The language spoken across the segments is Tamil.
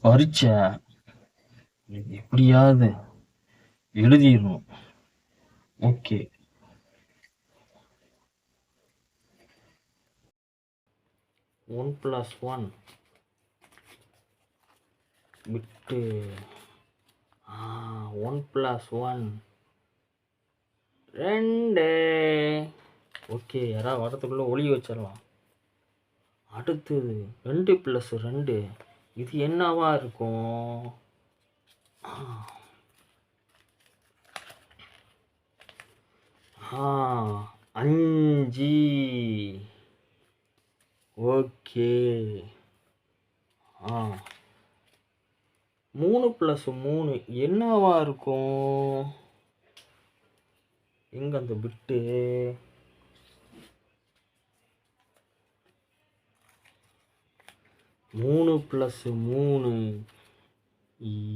பரீட்சை. எப்படியாவது எழுதிடணும். ஓகே. ஒன் ப்ளஸ் ஒன் விட்டு ஒன் ப்ளஸ் ஒன் ரெண்டு. ஓகே யாராவது வரத்துக்குள்ளே ஒளி வச்சிடலாம். அடுத்தது ரெண்டு ப்ளஸ் ரெண்டு. இது என்னவா இருக்கும்? ஆ. அஞ்சு. ஓகே. ஆ. மூணு ப்ளஸ் மூணு என்னவா இருக்கும்? எங்கே அந்த பிட்டு? மூணு ப்ளஸ்ஸு மூணு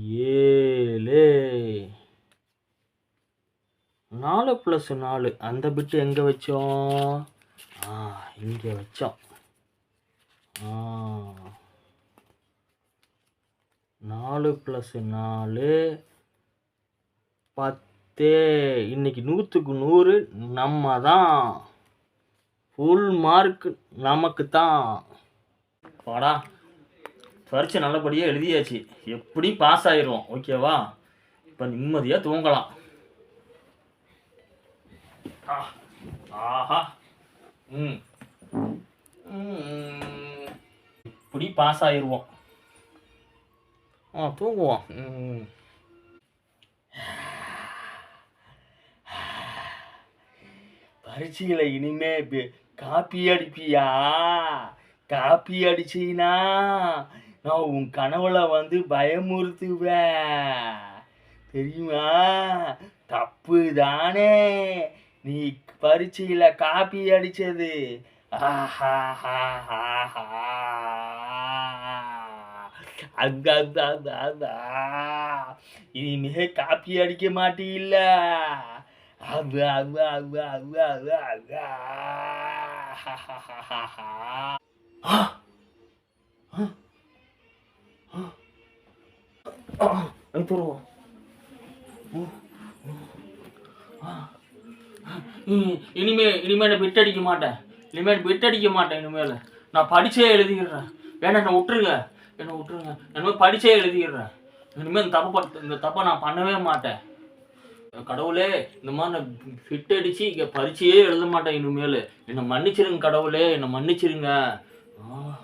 ஏழு. நாலு ப்ளஸ் நாலு. அந்த பிட்டு எங்கே வச்சோம்? ஆ இங்கே வச்சோம். ஆ. நாலு ப்ளஸ் நாலு பத்து. இன்னைக்கு நூற்றுக்கு நூறு. நம்ம தான் ஃபுல் மார்க் நமக்கு தான் வாடா. பரீட்சை நல்லபடியாக எழுதியாச்சு. எப்படி பாஸ் ஆயிடுவோம். ஓகேவா இப்போ நிம்மதியாக தூங்கலாம். ஆஹா. ம். இப்படி பாஸ் ஆயிடுவோம். ஆ தூங்குவோம். பரீட்சையில் இனிமே பே- காப்பி அடிப்பியா? காப்பி அடிச்சீனா? நான் உன் கனவுல வந்து பயமுறுத்துவேன். தெரியுமா? தப்பு தானே நீ பரீட்சையில் காப்பி அடிச்சது. அந்த அந்த அந்த அந்த இனிமே காப்பி அடிக்க மாட்டீல்ல அது அது அது அது அது அது ஆ. இனிமே இனிமே நான் பிட் அடிக்க மாட்டேன். இனிமேல் பிட் அடிக்க மாட்டேன் இனிமேல். நான் படிச்சே எழுதிடுறேன் வேணா என்னை விட்டுருங்க. என்னை விட்டுருங்க. இனிமேல் படிச்சே எழுதிடுறேன் இனிமேல் இந்த தப்பு இந்த தப்பை நான் பண்ணவே மாட்டேன். கடவுளே இந்த மாதிரி நான் ஃபிட் அடித்து இங்கே பரிச்சையே எழுத மாட்டேன் இனிமேல். என்னை மன்னிச்சிருங்க கடவுளே. என்னை மன்னிச்சிருங்க. ஆ.